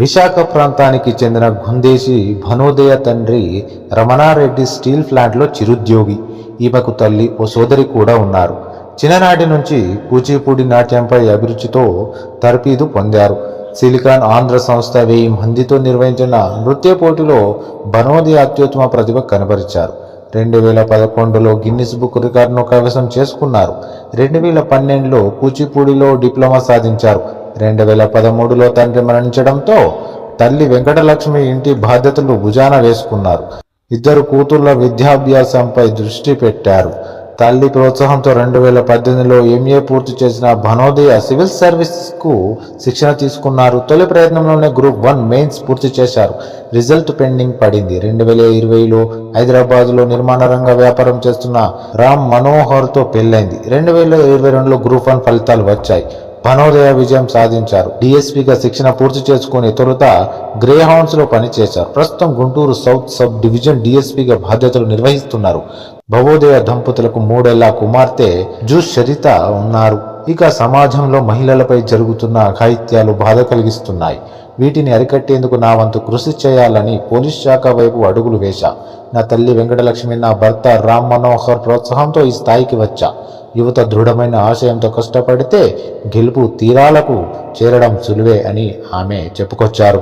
విశాఖ ప్రాంతానికి చెందిన గుందేశి భనోదయ తండ్రి రమణారెడ్డి స్టీల్ ప్లాంట్లో చిరుద్యోగి. ఈమెకు తల్లి ఓ సోదరి కూడా ఉన్నారు. చిన్ననాటి నుంచి కూచిపూడి నాట్యంపై అభిరుచితో తరపీదు పొందారు. సిలికాన్ ఆంధ్ర సంస్థ వెయ్యి మందితో నిర్వహించిన నృత్య పోటీలో భనోదయ అత్యుత్తమ ప్రతిభ కనబరిచారు. రెండు వేల పదకొండులో గిన్నిస్ బుక్ రికార్డును కైవసం చేసుకున్నారు. రెండు వేల పన్నెండులో కూచిపూడిలో డిప్లొమా సాధించారు. రెండు వేల పదమూడులో తండ్రి మరణించడంతో తల్లి వెంకటలక్ష్మి ఇంటి బాధ్యతలు భుజాన వేసుకున్నారు. ఇద్దరు కూతుళ్ళ విద్యాభ్యాసంపై దృష్టి పెట్టారు. తల్లి ప్రోత్సాహంతో రెండు వేల పద్దెనిమిదిలో ఎంఏ పూర్తి చేసిన భనోదయ సివిల్ సర్వీస్కు శిక్షణ తీసుకున్నారు. తొలి ప్రయత్నంలోనే గ్రూప్ వన్ మెయిన్స్ పూర్తి చేశారు. రిజల్ట్ పెండింగ్ పడింది. రెండు వేల ఇరవైలో హైదరాబాద్లో నిర్మాణ రంగ వ్యాపారం చేస్తున్న రామ్ మనోహర్తో పెళ్ళైంది. రెండు వేల ఇరవై రెండులో గ్రూప్ వన్ ఫలితాలు వచ్చాయి. మనోదయ విజయం సాధించారు. డిఎస్పీగా శిక్షణ పూర్తి చేసుకుని తొలుత గ్రే హౌన్స్లో పనిచేశారు. ప్రస్తుతం గుంటూరు సౌత్ సబ్ డివిజన్ డిఎస్పీగా బాధ్యతలు నిర్వహిస్తున్నారు. భవోదయ దంపతులకు మూడేళ్ళ కుమార్తె జు షరిత ఉన్నారు. ఇక సమాజంలో మహిళలపై జరుగుతున్న అఘాయిత్యాలు బాధ కలిగిస్తున్నాయి. వీటిని అరికట్టేందుకు నా వంతు కృషి చేయాలని పోలీస్ శాఖ వైపు అడుగులు వేశా. నా తల్లి వెంకటలక్ష్మి నా భర్త రామ్ మనోహర్ ప్రోత్సాహంతో ఈ స్థాయికి వచ్చా. యువత దృఢమైన ఆశయంతో కష్టపడితే గెలుపు తీరాలకు చేరడం సులువే అని ఆమె చెప్పుకొచ్చారు.